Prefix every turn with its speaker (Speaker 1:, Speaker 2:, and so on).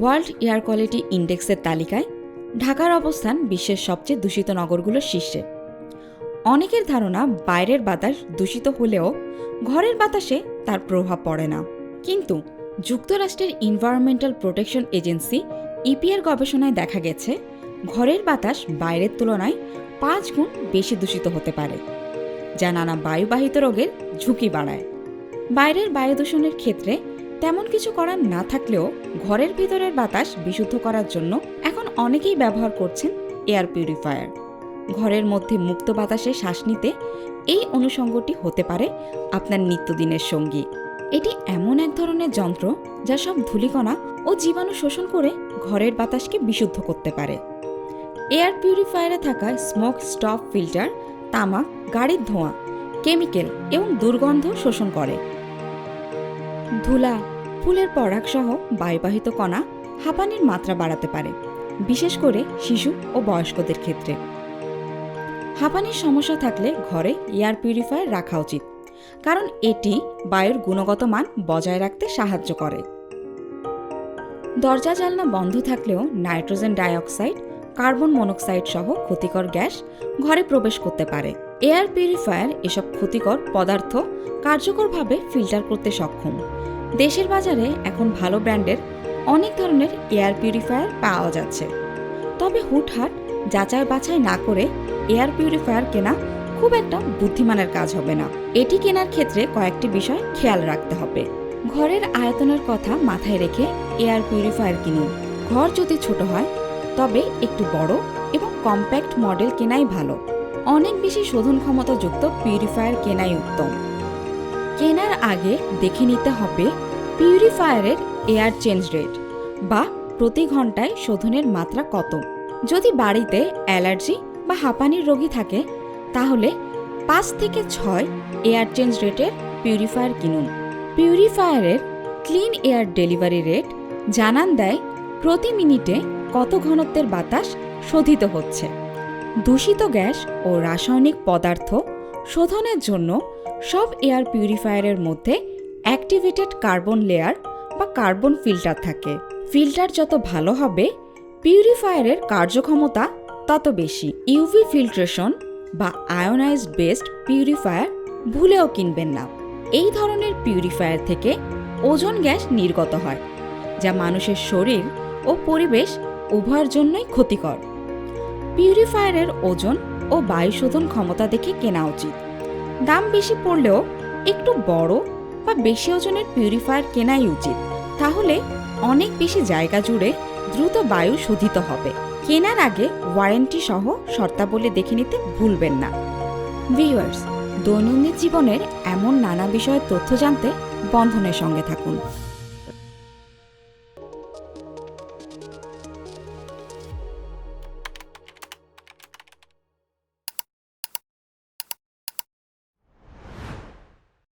Speaker 1: World air quality ইন্ডেক্সের তালিকায় ঢাকার অবস্থান বিশ্বের সবচেয়ে দূষিত নগরগুলোর শীর্ষে। অনেকের ধারণা বাইরের বাতাস দূষিত হলেও ঘরের বাতাসে তার প্রভাব পড়ে না। কিন্তু যুক্তরাষ্ট্রের এনভায়রনমেন্টাল প্রোটেকশন এজেন্সি ইপিআর গবেষণায় দেখা গেছে, ঘরের বাতাস বাইরের তুলনায় পাঁচ গুণ বেশি দূষিত হতে পারে, যা নানা বায়ুবাহিত রোগের ঝুঁকি বাড়ায়। বাইরের বায়ু দূষণের ক্ষেত্রে তেমন কিছু করার না থাকলেও ঘরের ভিতরের বাতাস বিশুদ্ধ করার জন্য এখন অনেকেই ব্যবহার করছেন এয়ার পিউরিফায়ার। ঘরের মধ্যে মুক্ত বাতাসে শ্বাস নিতে এই অনুষঙ্গটি হতে পারে আপনার নিত্যদিনের সঙ্গী। এটি এমন এক ধরনের যন্ত্র যা সব ধূলিকণা ও জীবাণু শোষণ করে ঘরের বাতাসকে বিশুদ্ধ করতে পারে। এয়ার পিউরিফায়ারে থাকা স্মোক স্টপ ফিল্টার তামাক গাড়ির ধোঁয়া, কেমিক্যাল এবং দুর্গন্ধ শোষণ করে। ধুলা, ফুলের পরাগ সহ বায়ুবাহিত কণা হাঁপানির মাত্রা বাড়াতে পারে, বিশেষ করে শিশু ও বয়স্কদের ক্ষেত্রে। হাঁপানির সমস্যা থাকলে ঘরে এয়ার পিউরিফায়ার রাখা উচিত, কারণ এটি বায়ুর গুণগত মান বজায় রাখতে সাহায্য করে। দরজা জানলা বন্ধ থাকলেও নাইট্রোজেন ডাইঅক্সাইড, কার্বন মনোক্সাইড সহ ক্ষতিকর গ্যাস ঘরে প্রবেশ করতে পারে। এয়ার পিউরিফায়ার এসব ক্ষতিকর পদার্থ কার্যকরভাবে ফিল্টার করতে সক্ষম দেশের বাজারে এখন ভালো ব্র্যান্ডের অনেক ধরনের এয়ার পিউরিফায়ার পাওয়া যাচ্ছে। তবে হুটহাট যাচাই বাছাই না করে এয়ার পিউরিফায়ার কেনা খুব একটা বুদ্ধিমানের কাজ হবে না। এটি কেনার ক্ষেত্রে কয়েকটি বিষয় খেয়াল রাখতে হবে। ঘরের আয়তনের কথা মাথায় রেখে এয়ার পিউরিফায়ার কিনুন। ঘর যদি ছোট হয়, তবে একটু বড় এবং কম্প্যাক্ট মডেল কেনাই ভালো। অনেক বেশি শোধন ক্ষমতাযুক্ত পিউরিফায়ার কেনাই উত্তম। কেনার আগে দেখে নিতে হবে পিউরিফায়ারের এয়ার চেঞ্জ রেট বা প্রতি ঘন্টায় শোধনের মাত্রা কত। যদি বাড়িতে অ্যালার্জি বা হাঁপানির রোগী থাকে, তাহলে পাঁচ থেকে ছয় এয়ার চেঞ্জ রেটের পিউরিফায়ার কিনুন। পিউরিফায়ারের ক্লিন এয়ার ডেলিভারি রেট জানান দেয় প্রতি মিনিটে কত ঘনত্বের বাতাস শোধিত হচ্ছে। দূষিত গ্যাস ও রাসায়নিক পদার্থ শোধনের জন্য সব এয়ার পিউরিফায়ারের মধ্যে অ্যাক্টিভেটেড কার্বন লেয়ার বা কার্বন ফিল্টার থাকে। ফিল্টার যত ভালো হবে, পিউরিফায়ারের কার্যক্ষমতা তত বেশি। ইউভি ফিল্ট্রেশন বা আয়োনাইজড বেসড পিউরিফায়ার ভুলেও কিনবেন না। এই ধরনের পিউরিফায়ার থেকে ওজন গ্যাস নির্গত হয়, যা মানুষের শরীর ও পরিবেশ উভয়ের জন্যই ক্ষতিকর। পিউরিফায়ারের ওজন ও বায়ু শোধন ক্ষমতা দেখে কেনা উচিত। দাম বেশি পড়লেও একটু বড় বা বেশি ওজনের পিউরিফায়ার কেনাই উচিত। তাহলে অনেক বেশি জায়গা জুড়ে দ্রুত বায়ু শোধিত হবে। কেনার আগে ওয়ারেন্টি সহ শর্তাবলী দেখে নিতে ভুলবেন না। ভিউয়ার্স দৈনন্দিন জীবনের এমন নানা বিষয়ের তথ্য জানতে বন্ধনের সঙ্গে থাকুন।